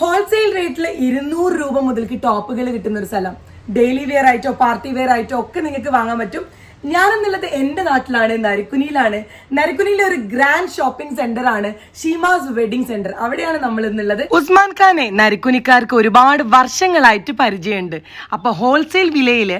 Wholesale റേറ്റിൽ ഇരുന്നൂറ് രൂപ മുതൽക്ക് ടോപ്പുകൾ കിട്ടുന്ന ഒരു സ്ഥലം. ഡെയിലി വെയർ ആയിട്ടോ പാർട്ടി വെയർ ആയിട്ടോ ഒക്കെ നിങ്ങൾക്ക് വാങ്ങാൻ പറ്റും. ഞാൻ ഞാനെന്നുള്ളത് എന്റെ നാട്ടിലാണ് നരിക്കുനിയിലാണ്. നരിക്കുനിയിലെ ഒരു ഗ്രാൻഡ് ഷോപ്പിംഗ് സെന്റർ ആണ് ഷീമാസ് വെഡിങ് സെന്റർ അവിടെയാണ് നമ്മൾ ഇന്നുള്ളത് ഉസ്മാൻ ഖാനെ നരിക്കുനിക്കാർക്ക് ഒരുപാട് വർഷങ്ങളായിട്ട് പരിചയമുണ്ട്. അപ്പൊ ഹോൾസെയിൽ വിലയിൽ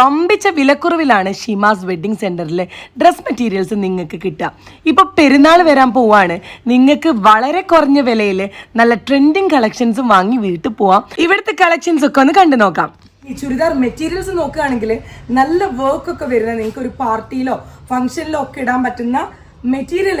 വമ്പിച്ച വിലക്കുറവിലാണ് ഷീമാസ് വെഡിങ് സെന്ററിൽ ഡ്രസ് മെറ്റീരിയൽസ് നിങ്ങൾക്ക് കിട്ടുക. ഇപ്പൊ പെരുന്നാൾ വരാൻ പോവാണ്. നിങ്ങൾക്ക് വളരെ കുറഞ്ഞ വിലയിൽ നല്ല ട്രെൻഡിങ് കളക്ഷൻസും വാങ്ങി വീട്ടിൽ പോവാം. ഇവിടുത്തെ കളക്ഷൻസ് ഒക്കെ ഒന്ന് കണ്ടു നോക്കാം ഈ ചുരിദാർ മെറ്റീരിയൽസ് നോക്കുകയാണെങ്കിൽ നല്ല വർക്ക് ഒക്കെ വരുന്ന നിങ്ങൾക്ക് ഒരു പാർട്ടിയിലോ ഫംഗ്ഷനിലോ ഒക്കെ ഇടാൻ പറ്റുന്ന മെറ്റീരിയൽ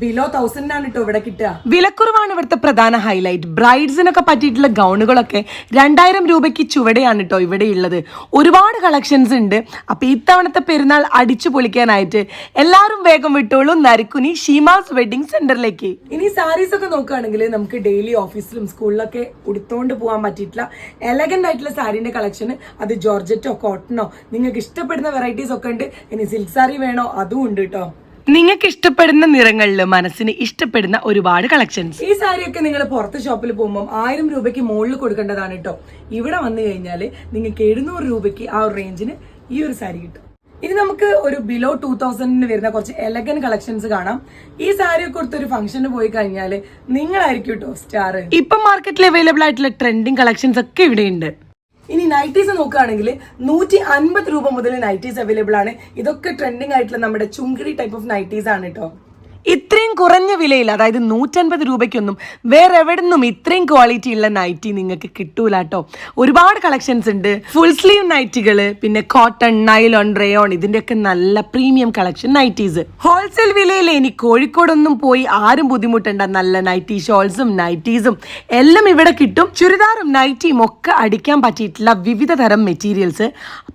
ബിലോ തൗസൻഡിനാണ് കേട്ടോ ഇവിടെ കിട്ടുക. വിലക്കുറവാണ് ഇവിടുത്തെ പ്രധാന ഹൈലൈറ്റ് ബ്രൈഡ്സിനൊക്കെ പറ്റിയിട്ടുള്ള ഗൗണുകളൊക്കെ രണ്ടായിരം രൂപയ്ക്ക് ചുവടെയാണ് കേട്ടോ ഇവിടെ ഉള്ളത്. ഒരുപാട് കളക്ഷൻസ് ഉണ്ട്. അപ്പൊ ഇത്തവണത്തെ പെരുന്നാൾ അടിച്ചു പൊളിക്കാനായിട്ട് എല്ലാവരും വേഗം വിട്ടോളൂ. നരിക്കുനി ഷീമാസ് വെഡിങ് സെന്ററിലേക്ക് ഇനി സാരീസ് ഒക്കെ നോക്കുകയാണെങ്കിൽ നമുക്ക് ഡെയിലി ഓഫീസിലും സ്കൂളിലൊക്കെ ഉടുത്തോണ്ട് പോകാൻ പറ്റിയിട്ടുള്ള എലഗന്റ് ആയിട്ടുള്ള സാരീന്റെ കളക്ഷൻ അത് ജോർജറ്റോ കോട്ടണോ നിങ്ങൾക്ക് ഇഷ്ടപ്പെടുന്ന വെറൈറ്റീസ് ഒക്കെ ഉണ്ട്. ഇനി സിൽക്ക് സാരി വേണോ? അതും ഉണ്ട് കേട്ടോ നിങ്ങൾക്ക് ഇഷ്ടപ്പെടുന്ന നിറങ്ങളിൽ മനസ്സിന് ഇഷ്ടപ്പെടുന്ന ഒരുപാട് കളക്ഷൻസ് ഈ സാരിയൊക്കെ നിങ്ങൾ പുറത്ത് ഷോപ്പിൽ പോകുമ്പോൾ ആയിരം രൂപയ്ക്ക് മുകളിൽ കൊടുക്കേണ്ടതാണ് കേട്ടോ ഇവിടെ വന്നു കഴിഞ്ഞാൽ നിങ്ങൾക്ക് എഴുന്നൂറ് രൂപയ്ക്ക് ആ ഒരു റേഞ്ചിന് ഈ ഒരു സാരി കിട്ടും. ഇനി നമുക്ക് ഒരു ബിലോ ടൂ തൗസൻഡിന് വരുന്ന കുറച്ച് എലഗൻ കളക്ഷൻസ് കാണാം. ഈ സാരി ഒക്കെ കൊടുത്ത് ഒരു ഫംഗ്ഷന് പോയി കഴിഞ്ഞാൽ നിങ്ങളായിരിക്കും കേട്ടോ സ്റ്റാർ ഇപ്പം മാർക്കറ്റിൽ അവൈലബിൾ ആയിട്ടുള്ള ട്രെൻഡിങ് കളക്ഷൻസ് ഒക്കെ ഇവിടെയുണ്ട്. ഇനി നൈറ്റീസ് നോക്കുകയാണെങ്കിൽ നൂറ്റി അൻപത് രൂപ മുതൽ നൈറ്റീസ് അവൈലബിൾ ആണ്. ഇതൊക്കെ ട്രെൻഡിങ് ആയിട്ടുള്ള നമ്മുടെ ചുങ്കിടി ടൈപ്പ് ഓഫ് നൈറ്റീസ് ആണ് കേട്ടോ ഇത്രയും കുറഞ്ഞ വിലയിൽ അതായത് നൂറ്റൻപത് രൂപയ്ക്കൊന്നും വേറെ എവിടെ നിന്നും ഇത്രയും ക്വാളിറ്റി ഉള്ള നൈറ്റി നിങ്ങൾക്ക് കിട്ടൂല കേട്ടോ ഒരുപാട് കളക്ഷൻസ് ഉണ്ട്. ഫുൾ സ്ലീവ് നൈറ്റികൾ പിന്നെ കോട്ടൺ നൈലോൺ റേയോൺ ഇതിന്റെയൊക്കെ നല്ല പ്രീമിയം കളക്ഷൻ നൈറ്റീസ് ഹോൾസെയിൽ വിലയിൽ ഇനി കോഴിക്കോടൊന്നും പോയി ആരും ബുദ്ധിമുട്ടണ്ട. നല്ല നൈറ്റി ഷോൾസും നൈറ്റീസും എല്ലാം ഇവിടെ കിട്ടും. ചുരിദാറും നൈറ്റിയും ഒക്കെ അടിക്കാൻ പറ്റിയിട്ടുള്ള വിവിധ തരം മെറ്റീരിയൽസ്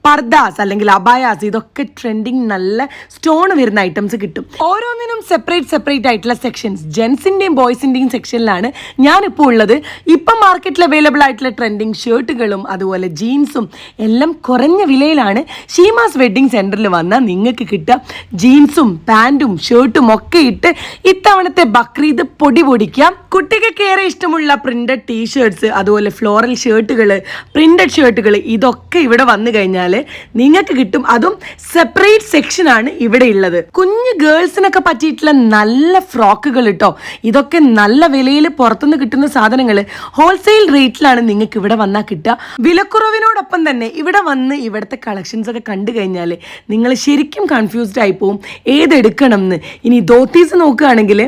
പർദാസ് അല്ലെങ്കിൽ അബായാസ് ഇതൊക്കെ ട്രെൻഡിങ് നല്ല സ്റ്റോൺ വരുന്ന ഐറ്റംസ് കിട്ടും. ഓരോന്നിനും സെപ്പറേറ്റ് സെപ്പറേറ്റ് ആയിട്ടുള്ള സെക്ഷൻസ് ജെൻസിന്റെയും ബോയ്സിന്റെയും സെക്ഷനിലാണ് ഞാനിപ്പോൾ ഉള്ളത്. ഇപ്പം മാർക്കറ്റിൽ അവൈലബിൾ ആയിട്ടുള്ള ട്രെൻഡിങ് ഷർട്ടുകളും അതുപോലെ ജീൻസും എല്ലാം കുറഞ്ഞ വിലയിലാണ് ഷീമാസ് വെഡ്ഡിങ് സെന്ററിൽ വന്നാൽ നിങ്ങൾക്ക് കിട്ടുക. ജീൻസും പാന്റും ഷർട്ടും ഒക്കെ ഇട്ട് ഇത്തവണത്തെ ബക്രീദ് പൊടി പൊടിക്കാം. കുട്ടികൾക്ക് ഏറെ ഇഷ്ടമുള്ള പ്രിന്റഡ് ടീഷർട്സ് അതുപോലെ ഫ്ലോറൽ ഷർട്ടുകൾ പ്രിന്റഡ് ഷർട്ടുകൾ ഇതൊക്കെ ഇവിടെ വന്നു കഴിഞ്ഞാൽ നിങ്ങൾക്ക് കിട്ടും. അതും സെപ്പറേറ്റ് സെക്ഷനാണ് ഇവിടെ ഉള്ളത്. കുഞ്ഞു ഗേൾസിനൊക്കെ പറ്റിയിട്ടുള്ള നല്ല ഫ്രോക്കുകൾ കേട്ടോ ഇതൊക്കെ നല്ല വിലയിൽ പുറത്തുനിന്ന് കിട്ടുന്ന സാധനങ്ങൾ ഹോൾസെയിൽ റേറ്റിലാണ് നിങ്ങൾക്ക് ഇവിടെ വന്നാൽ കിട്ടുക. വിലക്കുറവിനോടൊപ്പം തന്നെ ഇവിടെ വന്ന് ഇവിടുത്തെ കളക്ഷൻസ് ഒക്കെ കണ്ടു കഴിഞ്ഞാൽ നിങ്ങൾ ശരിക്കും കൺഫ്യൂസ്ഡ് ആയി പോവും. ഏതെടുക്കണം എന്ന് ഇനി ധോത്തീസ് നോക്കുകയാണെങ്കിൽ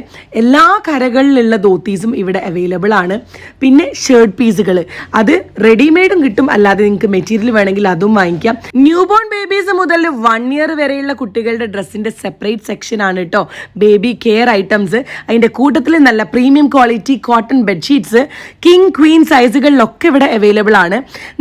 എല്ലാ കരകളിലുള്ള ധോത്തീസും ഇവിടെ അവൈലബിൾ ആണ്. പിന്നെ ഷർട്ട് പീസുകൾ അത് റെഡിമെയ്ഡും കിട്ടും. അല്ലാതെ നിങ്ങൾക്ക് മെറ്റീരിയൽ വേണമെങ്കിൽ അതും വാങ്ങിക്കാം. ന്യൂ ബോൺ ബേബീസ് മുതൽ വൺ ഇയർ വരെയുള്ള കുട്ടികളുടെ ഡ്രസ്സിന്റെ സെപ്പറേറ്റ് സെക്ഷൻ ആണ് കേട്ടോ ബേബി കെയർ ഐറ്റംസ് അതിന്റെ കൂട്ടത്തിൽ നല്ല premium quality cotton bedsheets king queen സൈസുകളിലൊക്കെ ഇവിടെ അവൈലബിൾ ആണ്.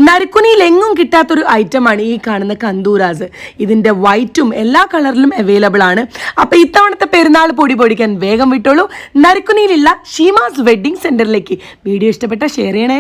നരുക്കുനിയിൽ എങ്ങും കിട്ടാത്തൊരു ഐറ്റമാണ് ഈ കാണുന്ന കന്തൂരാസ്. ഇതിന്റെ വൈറ്റും എല്ലാ കളറിലും അവൈലബിൾ ആണ്. അപ്പോൾ ഇത്തവണത്തെ പെരുന്നാൾ പൊടി പൊടിക്കാൻ വേഗം വിട്ടോളൂ. നരുക്കുനിയിലുള്ള ഷീമാസ് വെഡിങ് സെന്ററിലേക്ക് വീഡിയോ ഇഷ്ടപ്പെട്ട ഷെയർ ചെയ്യണേ.